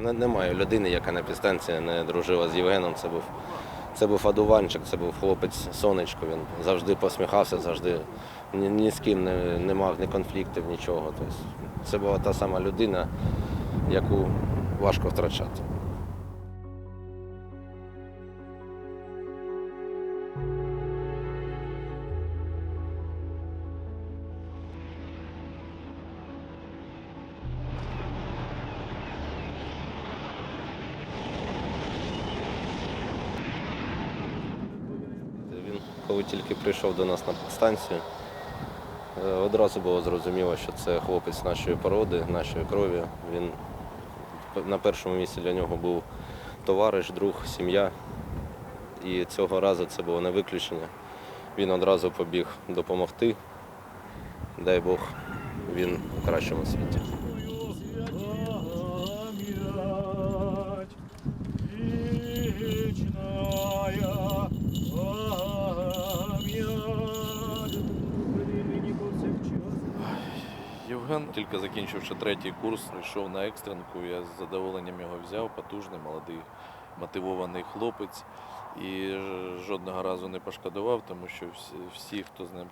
Не- Немає людини, яка на підстанції не дружила з Євгеном. Це був, це був одуванчик, це був хлопець сонечко. Він завжди посміхався, завжди ні, ні з ким не, не мав ні конфліктів, нічого. Тобто, це була та сама людина, яку важко втрачати. Коли тільки прийшов до нас на підстанцію, е, одразу було зрозуміло, що це хлопець нашої породи, нашої крові. Він на першому місці для нього був товариш, друг, сім'я. І цього разу це було не виключення. Він одразу побіг допомогти. Дай Бог, він у кращому світі. Євген, тільки закінчивши третій курс, прийшов на екстренку. Я з задоволенням його взяв, потужний, молодий, мотивований хлопець. І жодного разу не пошкодував, тому що всі, всі хто з ним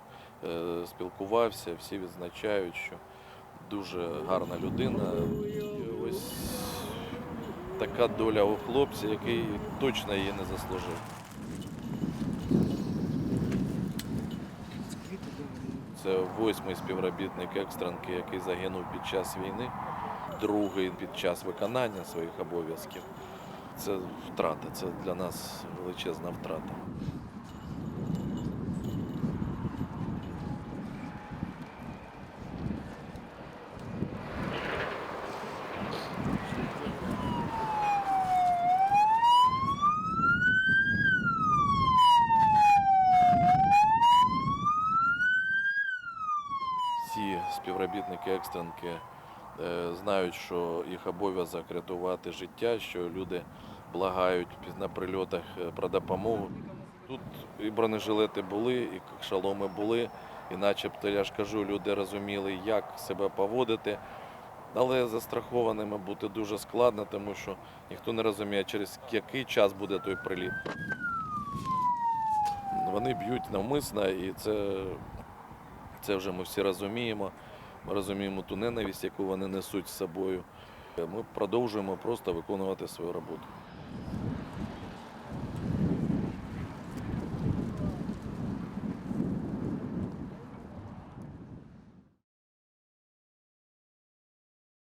е, спілкувався, всі відзначають, що дуже гарна людина. Ось така доля у хлопця, який точно її не заслужив. Це восьмий співробітник екстранки, який загинув під час війни, другий під час виконання своїх обов'язків. Це втрата, це для нас величезна втрата. Всі співробітники екстренки е, знають, що їх обов'язок рятувати життя, що люди благають на прильотах е, про допомогу. Тут і бронежилети були, і шаломи були, і начебто, я ж кажу, люди розуміли, як себе поводити. Але застрахованими бути дуже складно, тому що ніхто не розуміє, через який час буде той приліт. Вони б'ють навмисно, і це, це вже ми всі розуміємо. Ми розуміємо ту ненависть, яку вони несуть з собою. Ми продовжуємо просто виконувати свою роботу.